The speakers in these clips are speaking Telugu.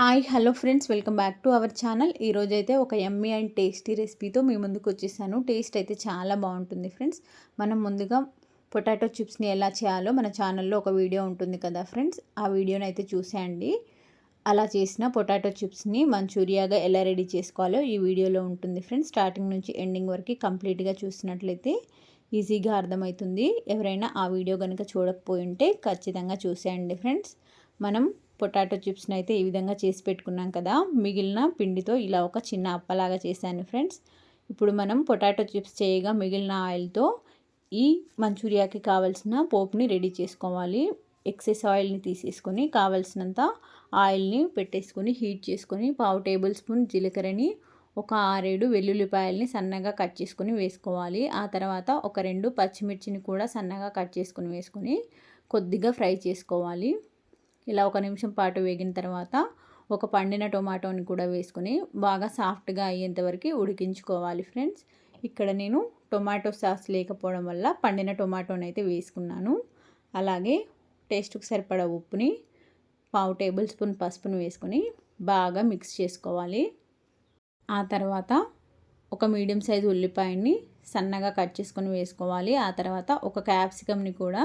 Hi hello friends welcome back to our channel. ఈరోజు అయితే ఒక ఎమ్మీ అండ్ టేస్టీ రెసిపీతో మీ ముందుకు వచ్చేసాను. టేస్ట్ అయితే చాలా బాగుంటుంది ఫ్రెండ్స్. మనం ముందుగా పొటాటో చిప్స్ని ఎలా చేయాలో మన ఛానల్లో ఒక వీడియో ఉంటుంది కదా ఫ్రెండ్స్. ఆ వీడియోని అయితే చూసేయండి. అలా చేసిన పొటాటో చిప్స్ని మంచూరియాగా ఎలా రెడీ చేసుకోవాలో ఈ వీడియోలో ఉంటుంది ఫ్రెండ్స్. స్టార్టింగ్ నుంచి ఎండింగ్ వరకు కంప్లీట్గా చూసినట్లయితే ఈజీగా అర్థమవుతుంది. ఎవరైనా ఆ వీడియో కనుక చూడకపోయి ఉంటే ఖచ్చితంగా చూసేయండి ఫ్రెండ్స్. మనం పొటాటో చిప్స్ని అయితే ఈ విధంగా చేసి పెట్టుకున్నాం కదా. మిగిలిన పిండితో ఇలా ఒక చిన్న అప్పలాగా చేశాను ఫ్రెండ్స్. ఇప్పుడు మనం పొటాటో చిప్స్ చేయగా మిగిలిన ఆయిల్తో ఈ మంచూరియాకి కావాల్సిన పోపుని రెడీ చేసుకోవాలి. ఎక్సెస్ ఆయిల్ని తీసేసుకొని కావలసినంత ఆయిల్ని పెట్టేసుకొని హీట్ చేసుకొని పావు టేబుల్ స్పూన్ జీలకర్రని ఒక ఆరేడు వెల్లుల్లిపాయల్ని సన్నగా కట్ చేసుకొని వేసుకోవాలి. ఆ తర్వాత ఒక రెండు పచ్చిమిర్చిని కూడా సన్నగా కట్ చేసుకొని వేసుకొని కొద్దిగా ఫ్రై చేసుకోవాలి. ఇలా ఒక నిమిషం పాటు వేగిన తర్వాత ఒక పండిన టొమాటోని కూడా వేసుకొని బాగా సాఫ్ట్గా అయ్యేంతవరకు ఉడికించుకోవాలి ఫ్రెండ్స్. ఇక్కడ నేను టొమాటో సాస్ లేకపోవడం వల్ల పండిన టొమాటోని అయితే వేసుకున్నాను. అలాగే టేస్ట్కి సరిపడా ఉప్పుని పావు టేబుల్ స్పూన్ పసుపుని వేసుకొని బాగా మిక్స్ చేసుకోవాలి. ఆ తర్వాత ఒక మీడియం సైజు ఉల్లిపాయని సన్నగా కట్ చేసుకొని వేసుకోవాలి. ఆ తర్వాత ఒక క్యాప్సికమ్ని కూడా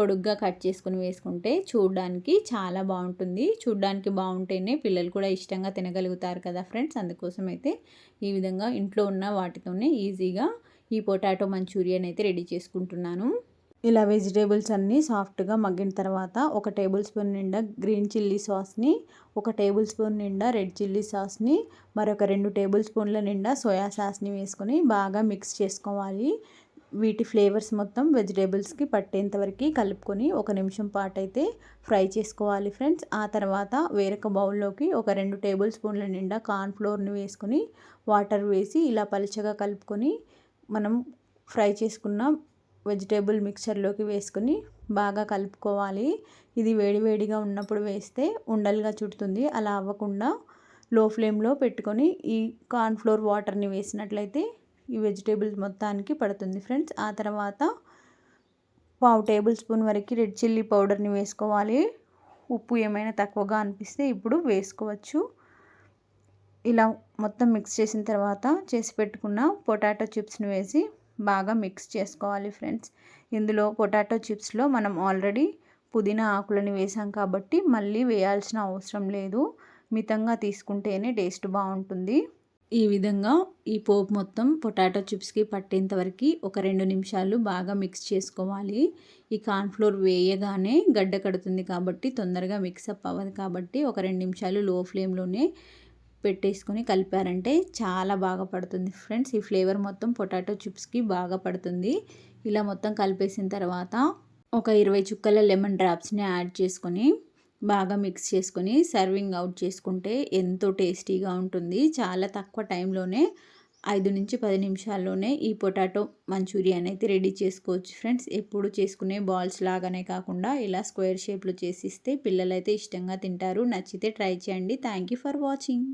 పొడుగ్గా కట్ చేసుకుని వేసుకుంటే చూడడానికి చాలా బాగుంటుంది. చూడడానికి బాగుంటేనే పిల్లలు కూడా ఇష్టంగా తినగలుగుతారు కదా ఫ్రెండ్స్. అందుకోసం అయితే ఈ విధంగా ఇంట్లో ఉన్న వాటితోనే ఈజీగా ఈ పొటాటో మంచూరియన్ అయితే రెడీ చేసుకుంటున్నాను. ఇలా వెజిటేబుల్స్ అన్నీ సాఫ్ట్గా మగ్గిన తర్వాత ఒక టేబుల్ స్పూన్ నిండా గ్రీన్ చిల్లీ సాస్ని ఒక టేబుల్ స్పూన్ నిండా రెడ్ చిల్లీ సాస్ని మరొక రెండు టేబుల్ స్పూన్ల నిండా సోయా సాస్ని వేసుకొని బాగా మిక్స్ చేసుకోవాలి. వీటి ఫ్లేవర్స్ మొత్తం వెజిటేబుల్స్కి పట్టేంత వరకు కలుపుకొని ఒక నిమిషం పాటు అయితే ఫ్రై చేసుకోవాలి ఫ్రెండ్స్. ఆ తర్వాత వేరొక బౌల్లోకి ఒక రెండు టేబుల్ స్పూన్ల నిండా కార్న్ఫ్లోర్ని వేసుకొని వాటర్ వేసి ఇలా పలుచగా కలుపుకొని మనం ఫ్రై చేసుకున్న వెజిటేబుల్ మిక్చర్లోకి వేసుకొని బాగా కలుపుకోవాలి. ఇది వేడివేడిగా ఉన్నప్పుడు వేస్తే ఉండలుగా చుడుతుంది. అలా అవ్వకుండా లో ఫ్లేమ్లో పెట్టుకొని ఈ కార్న్ఫ్లోర్ వాటర్ని వేసినట్లయితే ఈ వెజిటేబుల్స్ మొత్తానికి పడుతుంది ఫ్రెండ్స్. ఆ తర్వాత పావు టేబుల్ స్పూన్ వరకు రెడ్ చిల్లీ పౌడర్ని వేసుకోవాలి. ఉప్పు ఏమైనా తక్కువగా అనిపిస్తే ఇప్పుడు వేసుకోవచ్చు. ఇలా మొత్తం మిక్స్ చేసిన తర్వాత చేసి పెట్టుకున్న పొటాటో చిప్స్ని వేసి బాగా మిక్స్ చేసుకోవాలి ఫ్రెండ్స్. ఇందులో పొటాటో చిప్స్లో మనం ఆల్రెడీ పుదీనా ఆకులని వేసాం కాబట్టి మళ్ళీ వేయాల్సిన అవసరం లేదు. మితంగా తీసుకుంటేనే టేస్ట్ బాగుంటుంది. ఈ విధంగా ఈ పోపు మొత్తం పొటాటో చిప్స్కి పట్టేంత వరకు ఒక రెండు నిమిషాలు బాగా మిక్స్ చేసుకోవాలి. ఈ కార్న్ఫ్లోర్ వేయగానే గడ్డ కడుతుంది కాబట్టి తొందరగా మిక్సప్ అవ్వదు కాబట్టి ఒక రెండు నిమిషాలు లో ఫ్లేమ్లోనే పెట్టేసుకొని కలిపారంటే చాలా బాగా పడుతుంది ఫ్రెండ్స్ ఈ ఫ్లేవర్ మొత్తం పొటాటో చిప్స్కి బాగా పడుతుంది. ఇలా మొత్తం కలిపేసిన తర్వాత ఒక ఇరవై చుక్కల లెమన్ డ్రాప్స్ని యాడ్ చేసుకొని బాగా మిక్స్ చేసుకొని సర్వింగ్ అవుట్ చేసుకుంటే ఎంతో టేస్టీగా ఉంటుంది. చాలా తక్కువ టైంలోనే ఐదు నుంచి పది నిమిషాల్లోనే ఈ పొటాటో మంచూరియన్ అయితే రెడీ చేసుకోవచ్చు ఫ్రెండ్స్. ఎప్పుడు చేసుకునే బాల్స్ లాగానే కాకుండా ఇలా స్క్వేర్ షేప్లో చేసిస్తే పిల్లలైతే ఇష్టంగా తింటారు. నచ్చితే ట్రై చేయండి. Thank you for watching.